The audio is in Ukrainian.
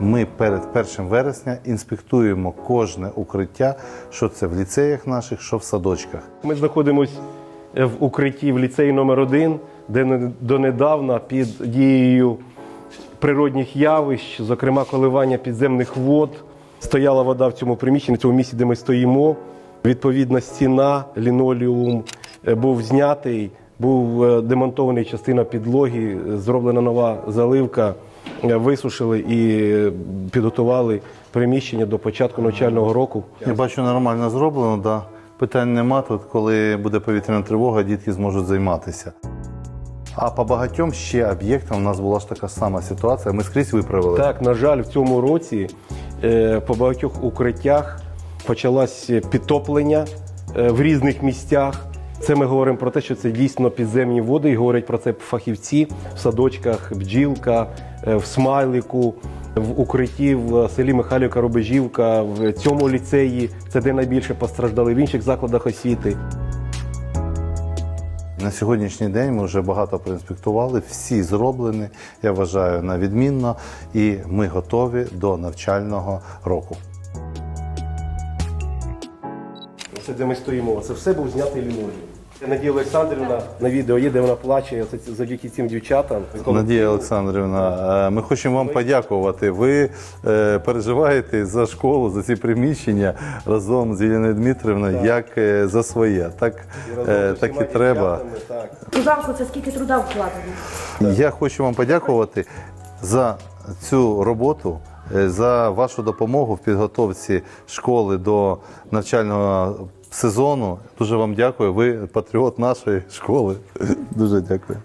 Ми перед 1 вересня інспектуємо кожне укриття, що це в ліцеях наших, що в садочках. Ми знаходимося в укритті в ліцеї номер 1 де не- донедавна під дією природних явищ, зокрема коливання підземних вод, стояла вода в цьому приміщенні, в цьому місці, де ми стоїмо. Відповідна стіна, лінолеум е, був знятий, був е, демонтований частина підлоги, е, зроблена нова заливка, е, висушили і е, підготували приміщення до початку навчального року. Я бачу, нормально зроблено, да. питань нема тут, коли буде повітряна тривога, дітки зможуть займатися. А по багатьом ще об'єктам у нас була ж така сама ситуація. Ми скрізь виправили. Так, на жаль, в цьому році е, по багатьох укриттях почалось підтоплення е, в різних містях. Це ми говоримо про те, що це дійсно підземні води, і говорять про це фахівці в садочках, бджілка, е, в смайлику, в укритті в селі Михайлівка Рубежівка, в цьому ліцеї. Це де найбільше постраждали в інших закладах освіти. На сьогоднішній день ми вже багато проінспектували, всі зроблені, я вважаю, на відмінно, і ми готові до навчального року. Це де ми стоїмо. Це все був знятий лінолеум. Надія Олександрівна на відео є, де вона плаче завдяки цим дівчатам. Надія Олександрівна, е, ми хочемо вам подякувати. Ви е, переживаєте за школу, за ці приміщення разом з Єліною Дмитрівною, як е, за своє. Так, е, так і треба. Так. Трудавку це скільки труда вкладено? Я хочу вам подякувати за цю роботу, за вашу допомогу в підготовці школи до навчального сезону. Дуже вам дякую. Ви патріот нашої школи. Дуже дякую.